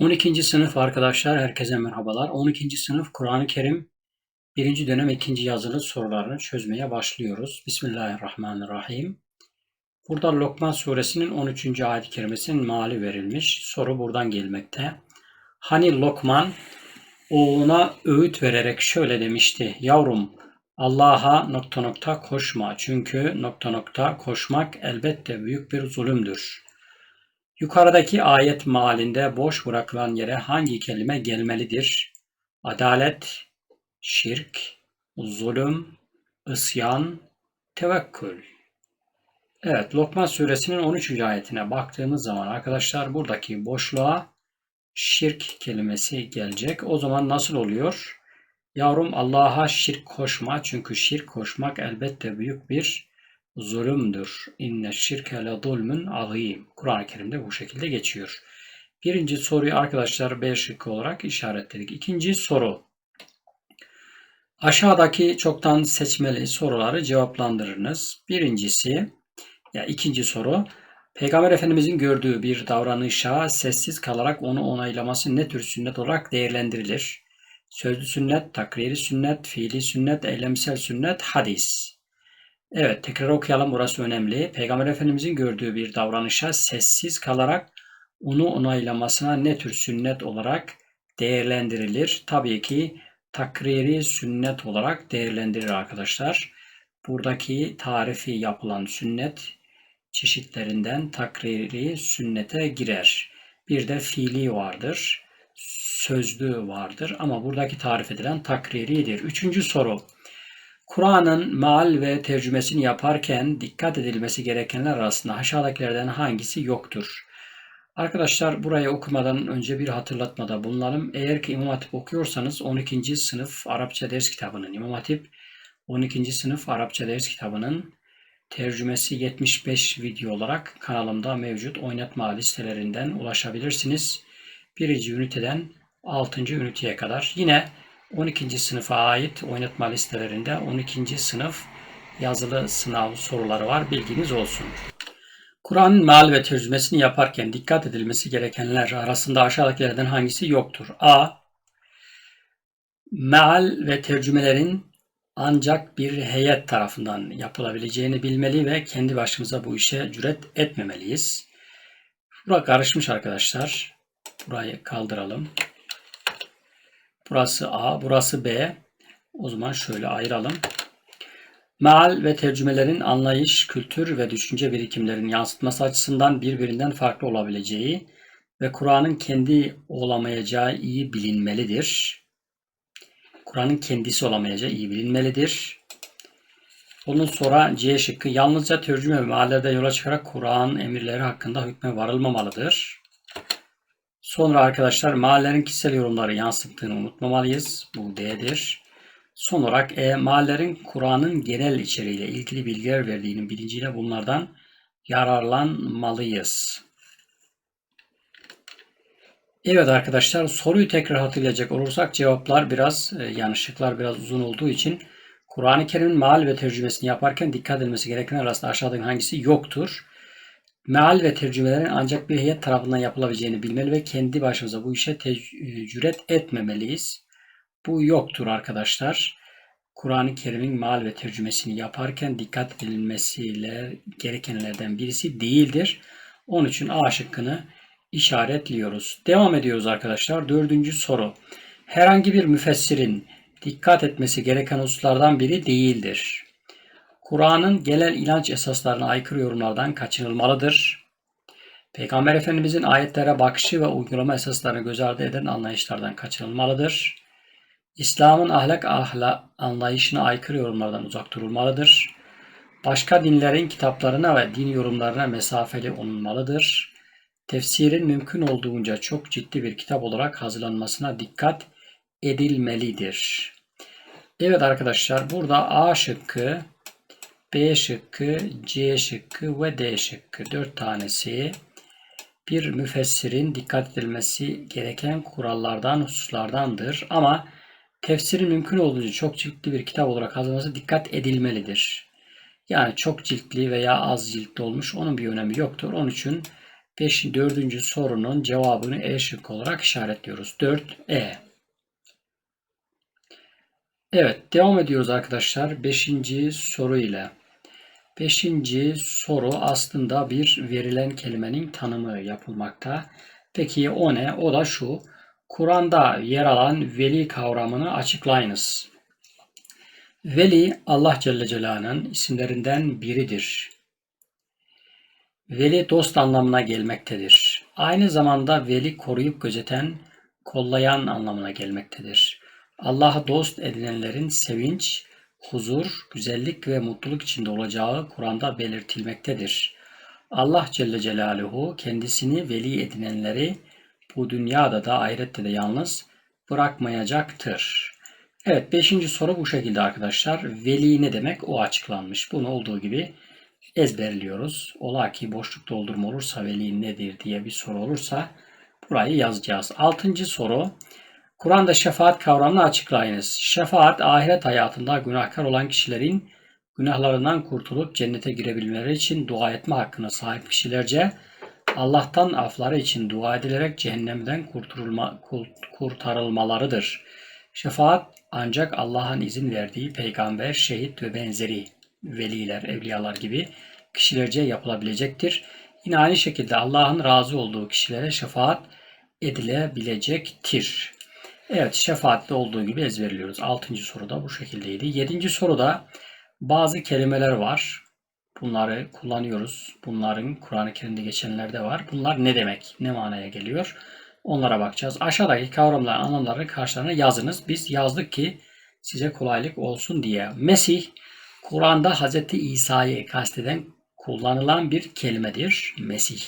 12. sınıf arkadaşlar herkese merhabalar. 12. sınıf Kur'an-ı Kerim 1. dönem 2. yazılı sorularını çözmeye başlıyoruz. Bismillahirrahmanirrahim. Burada Lokman suresinin 13. ayet-i kerimesinin mali verilmiş. Soru buradan gelmekte. Hani Lokman oğluna öğüt vererek şöyle demişti. Yavrum Allah'a nokta nokta koşma. Çünkü nokta nokta koşmak elbette büyük bir zulümdür. Yukarıdaki ayet malinde boş bırakılan yere hangi kelime gelmelidir? Adalet, şirk, zulüm, isyan, tevekkül. Evet, Lokman suresinin 13. ayetine baktığımız zaman arkadaşlar buradaki boşluğa şirk kelimesi gelecek. O zaman nasıl oluyor? Yavrum Allah'a şirk koşma çünkü şirk koşmak elbette büyük bir zulümdür. İnne şirke le zulmün azim. Kur'an-ı Kerim'de bu şekilde geçiyor. Birinci soruyu arkadaşlar B şıkkı olarak işaretledik. İkinci soru. Aşağıdaki çoktan seçmeli soruları cevaplandırınız. Birincisi, ya ikinci soru. Peygamber Efendimizin gördüğü bir davranışa sessiz kalarak onu onaylaması ne tür sünnet olarak değerlendirilir? Sözlü sünnet, takriri sünnet, fiili sünnet, eylemsel sünnet, hadis. Evet tekrar okuyalım burası önemli. Peygamber Efendimizin gördüğü bir davranışa sessiz kalarak onu onaylamasına ne tür sünnet olarak değerlendirilir? Tabii ki takriri sünnet olarak değerlendirilir arkadaşlar. Buradaki tarifi yapılan sünnet çeşitlerinden takriri sünnete girer. Bir de fiili vardır, sözlü vardır ama buradaki tarif edilen takriridir. Üçüncü soru. Kur'an'ın mal ve tercümesini yaparken dikkat edilmesi gerekenler arasında aşağıdakilerden hangisi yoktur? Arkadaşlar burayı okumadan önce bir hatırlatmada bulunalım. Eğer ki İmam Hatip okuyorsanız 12. sınıf Arapça ders kitabının İmam Hatip 12. sınıf Arapça ders kitabının tercümesi 75 video olarak kanalımda mevcut oynatma listelerinden ulaşabilirsiniz. Birinci üniteden 6. üniteye kadar. Yine 12. sınıfa ait oynatma listelerinde 12. sınıf yazılı sınav soruları var. Bilginiz olsun. Kur'an'ın meal ve tercümesini yaparken dikkat edilmesi gerekenler arasında aşağıdakilerden hangisi yoktur? A. Meal ve tercümelerin ancak bir heyet tarafından yapılabileceğini bilmeli ve kendi başımıza bu işe cüret etmemeliyiz. Bura karışmış arkadaşlar. Burayı kaldıralım. Burası A, burası B. O zaman şöyle ayıralım. Meal ve tercümelerin anlayış, kültür ve düşünce birikimlerinin yansıtması açısından birbirinden farklı olabileceği ve Kur'an'ın kendi olamayacağı iyi bilinmelidir. Kur'an'ın kendisi olamayacağı iyi bilinmelidir. Bunun sonra C şıkkı yalnızca tercüme ve meallerde yola çıkarak Kur'an emirleri hakkında hükme varılmamalıdır. Sonra arkadaşlar mahallerin kişisel yorumları yansıttığını unutmamalıyız. Bu D'dir. Son olarak E, mahallerin Kur'an'ın genel içeriğiyle ilgili bilgiler verdiğinin bilinciyle bunlardan yararlanmalıyız. Evet arkadaşlar soruyu tekrar hatırlayacak olursak cevaplar biraz e, yani şıklar biraz uzun olduğu için Kur'an-ı Kerim'in meal ve tercümesini yaparken dikkat edilmesi gereken arasında aşağıdaki hangisi yoktur? Meal ve tercümelerin ancak bir heyet tarafından yapılabileceğini bilmeli ve kendi başımıza bu işe tecrüt etmemeliyiz. Bu yoktur arkadaşlar. Kur'an-ı Kerim'in meal ve tercümesini yaparken dikkat edilmesiyle gerekenlerden birisi değildir. Onun için A şıkkını işaretliyoruz. Devam ediyoruz arkadaşlar. Dördüncü soru. Herhangi bir müfessirin dikkat etmesi gereken hususlardan biri değildir. Kur'an'ın genel inanç esaslarına aykırı yorumlardan kaçınılmalıdır. Peygamber Efendimizin ayetlere bakışı ve uygulama esaslarını göz ardı eden anlayışlardan kaçınılmalıdır. İslam'ın ahlak ahla anlayışına aykırı yorumlardan uzak durulmalıdır. Başka dinlerin kitaplarına ve din yorumlarına mesafeli olunmalıdır. Tefsirin mümkün olduğunca çok ciddi bir kitap olarak hazırlanmasına dikkat edilmelidir. Evet arkadaşlar burada A şıkkı B şıkkı, C şıkkı ve D şıkkı. Dört tanesi bir müfessirin dikkat edilmesi gereken kurallardan, hususlardandır. Ama tefsirin mümkün olduğunca çok ciltli bir kitap olarak hazırlanması dikkat edilmelidir. Yani çok ciltli veya az ciltli olmuş onun bir önemi yoktur. Onun için 5. 4. sorunun cevabını E şıkkı olarak işaretliyoruz. 4E. Evet, devam ediyoruz arkadaşlar 5. soru ile. 5. soru aslında bir verilen kelimenin tanımı yapılmakta. Peki o ne? O da şu. Kur'an'da yer alan veli kavramını açıklayınız. Veli Allah Celle Celaluhu'nun isimlerinden biridir. Veli dost anlamına gelmektedir. Aynı zamanda veli koruyup gözeten, kollayan anlamına gelmektedir. Allah'ı dost edinenlerin sevinç, huzur, güzellik ve mutluluk içinde olacağı Kur'an'da belirtilmektedir. Allah Celle Celaluhu kendisini veli edinenleri bu dünyada da ahirette de yalnız bırakmayacaktır. Evet beşinci soru bu şekilde arkadaşlar. Veli ne demek? O açıklanmış. Bunu olduğu gibi ezberliyoruz. Ola ki boşluk doldurma olursa veli nedir diye bir soru olursa burayı yazacağız. Altıncı soru. Kur'an'da şefaat kavramını açıklayınız. Şefaat ahiret hayatında günahkar olan kişilerin günahlarından kurtulup cennete girebilmeleri için dua etme hakkına sahip kişilerce Allah'tan afları için dua edilerek cehennemden kurtulma, kurtarılmalarıdır. Şefaat ancak Allah'ın izin verdiği peygamber, şehit ve benzeri veliler, evliyalar gibi kişilerce yapılabilecektir. Yine aynı şekilde Allah'ın razı olduğu kişilere şefaat edilebilecektir. Evet şefaatle olduğu gibi ezberliyoruz. Altıncı soruda bu şekildeydi. Yedinci soruda bazı kelimeler var. Bunları kullanıyoruz. Bunların Kur'an-ı Kerim'de geçenler de var. Bunlar ne demek? Ne manaya geliyor? Onlara bakacağız. Aşağıdaki kavramların anlamlarını karşılarına yazınız. Biz yazdık ki size kolaylık olsun diye. Mesih, Kur'an'da Hz. İsa'yı kasteden kullanılan bir kelimedir. Mesih.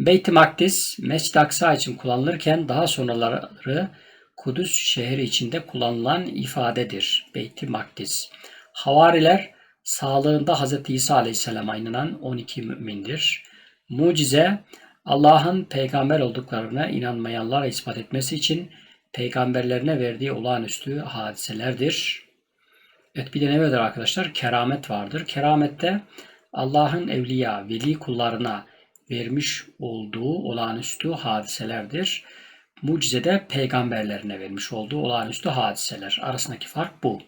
Beyt-i Makdis, Mescid-i Aksa için kullanılırken daha sonraları Kudüs şehri içinde kullanılan ifadedir. Beyt-i Makdis. Havariler, sağlığında Hz. İsa Aleyhisselam'a inanan 12 mümindir. Mucize, Allah'ın peygamber olduklarına inanmayanlara ispat etmesi için peygamberlerine verdiği olağanüstü hadiselerdir. Evet bir de ne vardır arkadaşlar? Keramet vardır. Keramette Allah'ın evliya, veli kullarına vermiş olduğu olağanüstü hadiselerdir. Mucizede peygamberlerine vermiş olduğu olağanüstü hadiseler. Arasındaki fark bu.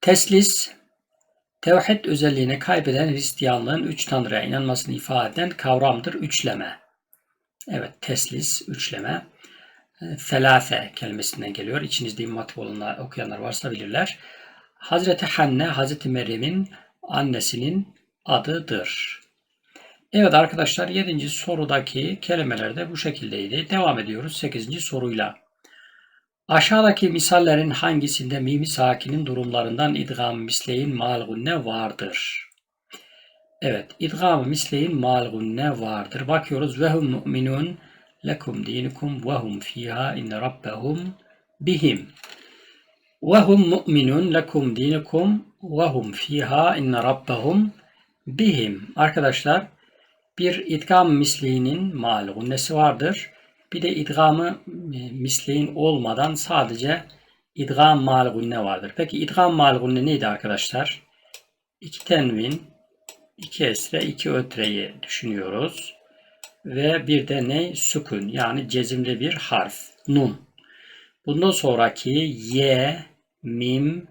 Teslis, tevhid özelliğini kaybeden Hristiyanlığın üç tanrıya inanmasını ifade eden kavramdır. Üçleme. Evet, teslis, üçleme. Felâfe kelimesinden geliyor. İçinizde İmam Hatip okuyanlar varsa bilirler. Hazreti Hanne, Hazreti Meryem'in annesinin adıdır. Evet arkadaşlar 7. sorudaki kelimeler de bu şekildeydi. Devam ediyoruz 8. soruyla. Aşağıdaki misallerin hangisinde mimi sakinin durumlarından idgam misleyin malgunne vardır? Evet, idgam misleyin malgunne vardır. Bakıyoruz. Ve hum mu'minun lekum dinukum ve hum fiha inne rabbehum bihim. Ve hum mu'minun lekum dinukum ve hum fiha inne rabbehum bihim. Arkadaşlar bir idgam misliğinin malgunnesi vardır. Bir de idgamı e, misleğin olmadan sadece idgam malgunne vardır. Peki idgam malgunne neydi arkadaşlar? İki tenvin, iki esre, iki ötreyi düşünüyoruz. Ve bir de ne? Sükun yani cezimli bir harf. Nun. Bundan sonraki y, mim,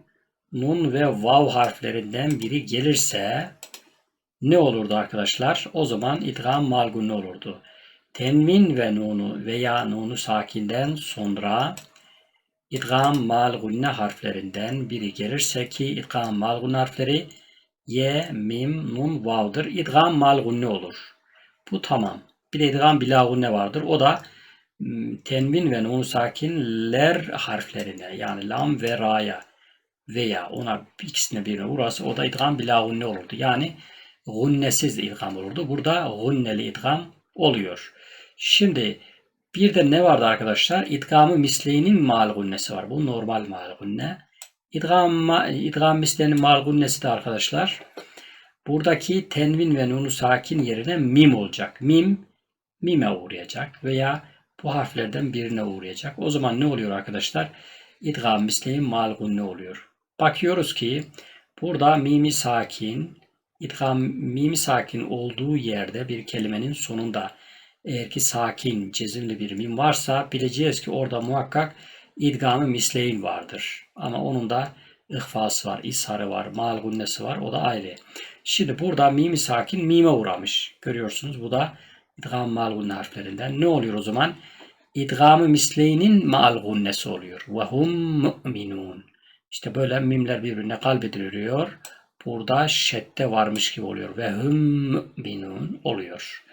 nun ve vav harflerinden biri gelirse ne olurdu arkadaşlar? O zaman idgam malgun olurdu? Tenmin ve nunu veya nunu sakinden sonra idgam malgunne harflerinden biri gelirse ki idgam malgun harfleri ye, mim, nun, vav'dır. İdgam malgunne olur. Bu tamam. Bir de idgam bilagunne vardır. O da tenvin ve nun sakinler harflerine yani lam ve ra'ya veya ona ikisine birine uğrası o da idgam bilagunne olurdu. Yani gunnesiz idgam olurdu. Burada gunneli idgam oluyor. Şimdi bir de ne vardı arkadaşlar? İdgamı misleyinin mal gunnesi var. Bu normal mal gunne. İdgam, idgam misleyenin mal gunnesi de arkadaşlar. Buradaki tenvin ve nunu sakin yerine mim olacak. Mim, mime uğrayacak veya bu harflerden birine uğrayacak. O zaman ne oluyor arkadaşlar? İdgam misleyin mal gunne oluyor. Bakıyoruz ki burada mimi sakin, idgam mimi sakin olduğu yerde bir kelimenin sonunda eğer ki sakin, cezimli bir mim varsa bileceğiz ki orada muhakkak idgamı misleyin vardır. Ama onun da ihfası var, isharı var, mal gunnesi var. O da ayrı. Şimdi burada mimi sakin mime uğramış. Görüyorsunuz bu da idgam mal harflerinden. Ne oluyor o zaman? İdgamı misleyinin mal gunnesi oluyor. Ve hum mu'minun. İşte böyle mimler birbirine kalbediliyor. Burada şedde varmış gibi oluyor. Ve hum mu'minun oluyor.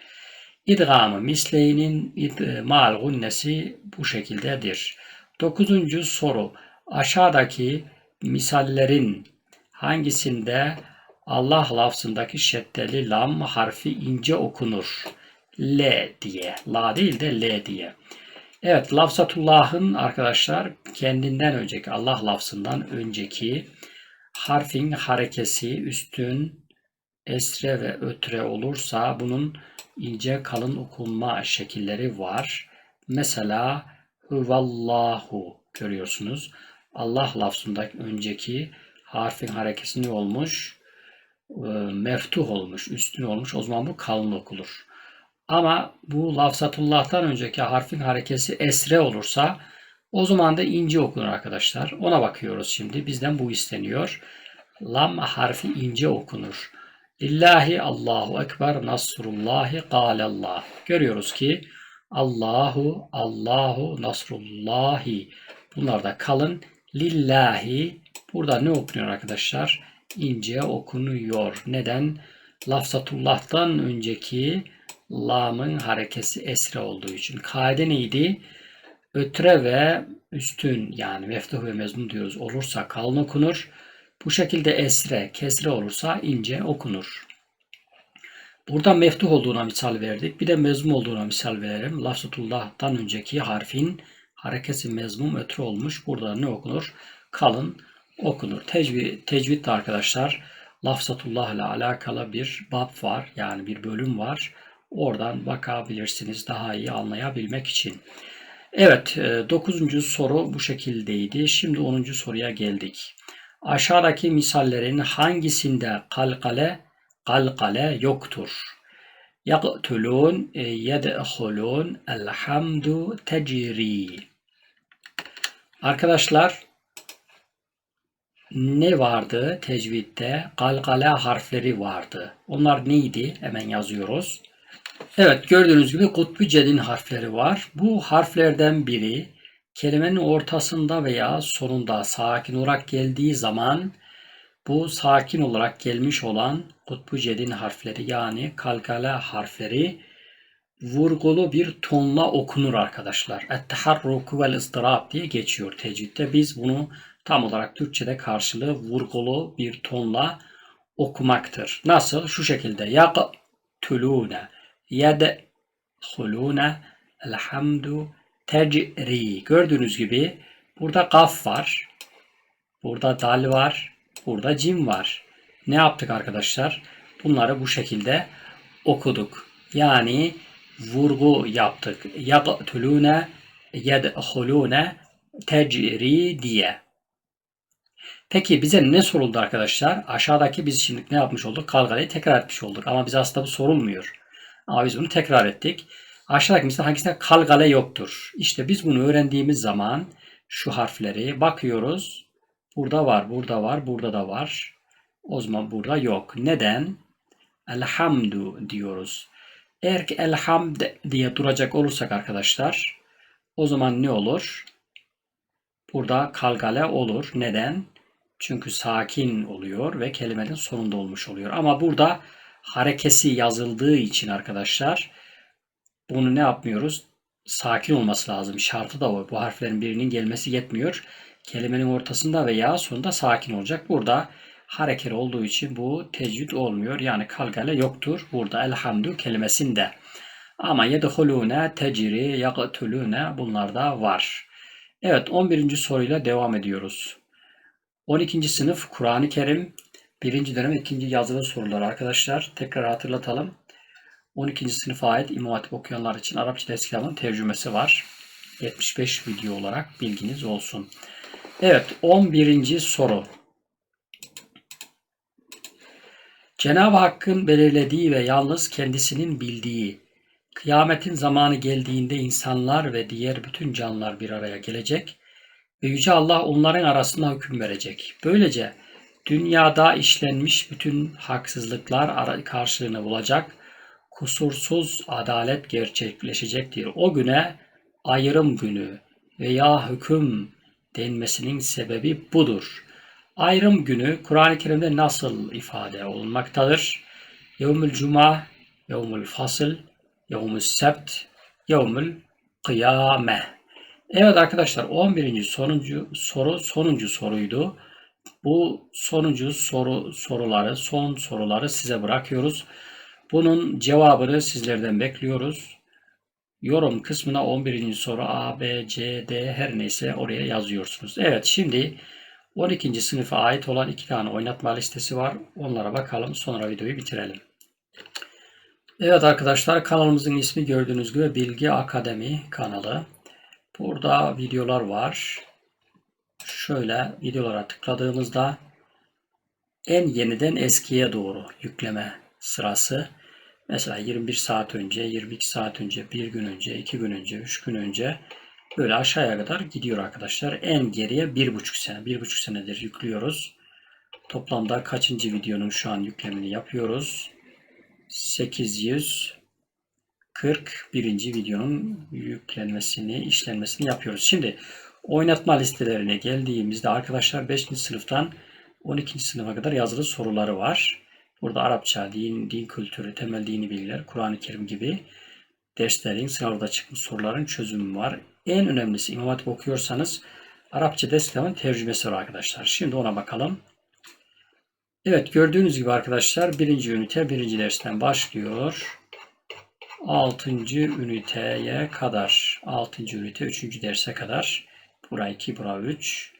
İdgamı misleyinin id- mal gunnesi bu şekildedir. Dokuzuncu soru. Aşağıdaki misallerin hangisinde Allah lafzındaki şeddeli lam harfi ince okunur? L diye. La değil de L diye. Evet, lafzatullah'ın arkadaşlar kendinden önceki Allah lafzından önceki harfin harekesi üstün, esre ve ötre olursa bunun ince kalın okunma şekilleri var. Mesela huvallahu görüyorsunuz. Allah lafzındaki önceki harfin harekesi ne olmuş? Ee, Meftuh olmuş, üstün olmuş. O zaman bu kalın okulur. Ama bu lafzatullah'tan önceki harfin harekesi esre olursa o zaman da ince okunur arkadaşlar. Ona bakıyoruz şimdi. Bizden bu isteniyor. Lam harfi ince okunur. Lillahi Allahu Ekber Nasrullahi Galallah. Görüyoruz ki Allahu Allahu Nasrullahi. Bunlar da kalın. Lillahi. Burada ne okunuyor arkadaşlar? İnce okunuyor. Neden? Lafzatullah'tan önceki lamın harekesi esre olduğu için. Kaide neydi? Ötre ve üstün yani meftuh ve mezmun diyoruz olursa kalın okunur. Bu şekilde esre, kesre olursa ince okunur. Burada meftuh olduğuna misal verdik. Bir de mezmum olduğuna misal verelim. Lafzatullah'tan önceki harfin harekesi mezmum ötre olmuş. Burada ne okunur? Kalın okunur. Tecvid, tecvid de arkadaşlar lafzatullah ile alakalı bir bab var. Yani bir bölüm var. Oradan bakabilirsiniz daha iyi anlayabilmek için. Evet, 9. soru bu şekildeydi. Şimdi 10. soruya geldik. Aşağıdaki misallerin hangisinde kalkale kalkale yoktur? Yaktulun, yedhulun, elhamdu tecri. Arkadaşlar ne vardı tecvidde? Kalkale harfleri vardı. Onlar neydi? Hemen yazıyoruz. Evet gördüğünüz gibi kutbu cedin harfleri var. Bu harflerden biri kelimenin ortasında veya sonunda sakin olarak geldiği zaman bu sakin olarak gelmiş olan kutbu cedin harfleri yani kalkale harfleri vurgulu bir tonla okunur arkadaşlar. Et-teharruku vel ıstırab diye geçiyor tecvidde. Biz bunu tam olarak Türkçe'de karşılığı vurgulu bir tonla okumaktır. Nasıl? Şu şekilde. Yaktulune yedhulune elhamdu tecri. Gördüğünüz gibi burada kaf var. Burada dal var. Burada cim var. Ne yaptık arkadaşlar? Bunları bu şekilde okuduk. Yani vurgu yaptık. Yaktulune yedhulune tecri diye. Peki bize ne soruldu arkadaşlar? Aşağıdaki biz şimdi ne yapmış olduk? Kalgaleyi tekrar etmiş olduk. Ama bize aslında bu sorulmuyor. Ama biz bunu tekrar ettik. Aşağıdaki misal hangisinde kalgale yoktur? İşte biz bunu öğrendiğimiz zaman şu harfleri bakıyoruz. Burada var, burada var, burada da var. O zaman burada yok. Neden? Elhamdu diyoruz. Eğer ki elhamd diye duracak olursak arkadaşlar o zaman ne olur? Burada kalgale olur. Neden? Çünkü sakin oluyor ve kelimenin sonunda olmuş oluyor. Ama burada harekesi yazıldığı için arkadaşlar bunu ne yapmıyoruz? Sakin olması lazım. Şartı da o. Bu harflerin birinin gelmesi yetmiyor. Kelimenin ortasında veya sonunda sakin olacak. Burada harekeli olduğu için bu tecvid olmuyor. Yani kalgale yoktur. Burada elhamdü kelimesinde. Ama yedhulune, tecri, yaktulune bunlar da var. Evet 11. soruyla devam ediyoruz. 12. sınıf Kur'an-ı Kerim 1. dönem 2. yazılı sorular arkadaşlar. Tekrar hatırlatalım. 12. sınıfa ait İmam Hatip okuyanlar için Arapça kitabının tercümesi var. 75 video olarak bilginiz olsun. Evet 11. soru. Cenab-ı Hakk'ın belirlediği ve yalnız kendisinin bildiği, kıyametin zamanı geldiğinde insanlar ve diğer bütün canlılar bir araya gelecek ve Yüce Allah onların arasında hüküm verecek. Böylece dünyada işlenmiş bütün haksızlıklar karşılığını bulacak, kusursuz adalet gerçekleşecektir. O güne ayrım günü veya hüküm denmesinin sebebi budur. Ayrım günü Kur'an-ı Kerim'de nasıl ifade olunmaktadır? Yevmül Cuma, Yevmül Fasıl, Yevmül Sebt, Yevmül Kıyame. Evet arkadaşlar 11. sonuncu soru sonuncu soruydu. Bu sonuncu soru soruları, son soruları size bırakıyoruz. Bunun cevabını sizlerden bekliyoruz. Yorum kısmına 11. soru A, B, C, D her neyse oraya yazıyorsunuz. Evet şimdi 12. sınıfa ait olan iki tane oynatma listesi var. Onlara bakalım sonra videoyu bitirelim. Evet arkadaşlar kanalımızın ismi gördüğünüz gibi Bilgi Akademi kanalı. Burada videolar var. Şöyle videolara tıkladığımızda en yeniden eskiye doğru yükleme sırası. Mesela 21 saat önce, 22 saat önce, 1 gün önce, 2 gün önce, 3 gün önce böyle aşağıya kadar gidiyor arkadaşlar. En geriye 1,5 sene. 1,5 senedir yüklüyoruz. Toplamda kaçıncı videonun şu an yüklemini yapıyoruz? 841. videonun yüklenmesini, işlenmesini yapıyoruz. Şimdi oynatma listelerine geldiğimizde arkadaşlar 5. sınıftan 12. sınıfa kadar yazılı soruları var. Burada Arapça, din, din kültürü, temel dini bilgiler, Kur'an-ı Kerim gibi derslerin, sınavda çıkmış soruların çözümü var. En önemlisi İmam Hatip okuyorsanız Arapça derslerin tercümesi var arkadaşlar. Şimdi ona bakalım. Evet gördüğünüz gibi arkadaşlar birinci ünite birinci dersten başlıyor. Altıncı üniteye kadar. Altıncı ünite üçüncü derse kadar. Bura 2, bura 3.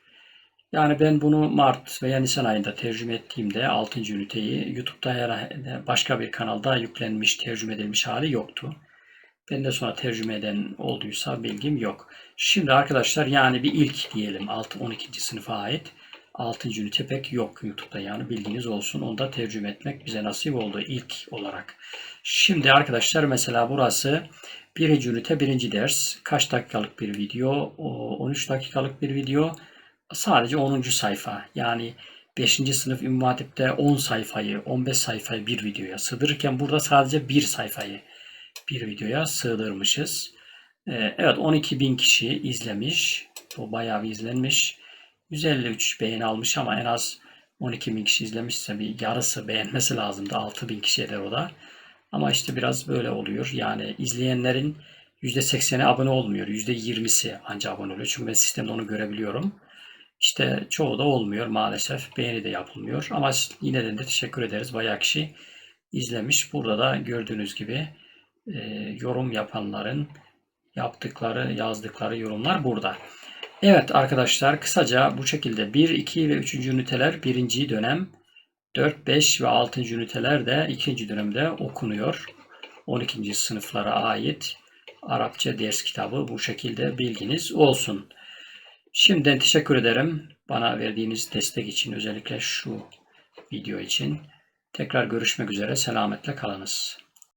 Yani ben bunu Mart veya Nisan ayında tercüme ettiğimde 6. üniteyi YouTube'da herhalde başka bir kanalda yüklenmiş, tercüme edilmiş hali yoktu. Ben de sonra tercüme eden olduysa bilgim yok. Şimdi arkadaşlar yani bir ilk diyelim 6-12. sınıfa ait 6. ünite pek yok YouTube'da yani bilginiz olsun. Onu da tercüme etmek bize nasip oldu ilk olarak. Şimdi arkadaşlar mesela burası birinci ünite birinci ders. Kaç dakikalık bir video? 13 dakikalık bir video. Sadece 10. sayfa. Yani 5. sınıf İmam Hatip'te 10 sayfayı, 15 sayfayı bir videoya sığdırırken burada sadece bir sayfayı bir videoya sığdırmışız. Ee, evet 12 bin kişi izlemiş. Bu bayağı bir izlenmiş. 153 beğeni almış ama en az 12 bin kişi izlemişse bir yarısı beğenmesi lazımdı. 6 bin kişi eder o da. Ama işte biraz böyle oluyor. Yani izleyenlerin %80'i abone olmuyor. %20'si ancak abone oluyor. Çünkü ben sistemde onu görebiliyorum. İşte çoğu da olmuyor maalesef. Beğeni de yapılmıyor. Ama yine de, teşekkür ederiz. Bayağı kişi izlemiş. Burada da gördüğünüz gibi e, yorum yapanların yaptıkları, yazdıkları yorumlar burada. Evet arkadaşlar kısaca bu şekilde 1, 2 ve 3. üniteler 1. dönem 4, 5 ve 6. üniteler de 2. dönemde okunuyor. 12. sınıflara ait Arapça ders kitabı bu şekilde bilginiz olsun. Şimdiden teşekkür ederim bana verdiğiniz destek için özellikle şu video için. Tekrar görüşmek üzere selametle kalınız.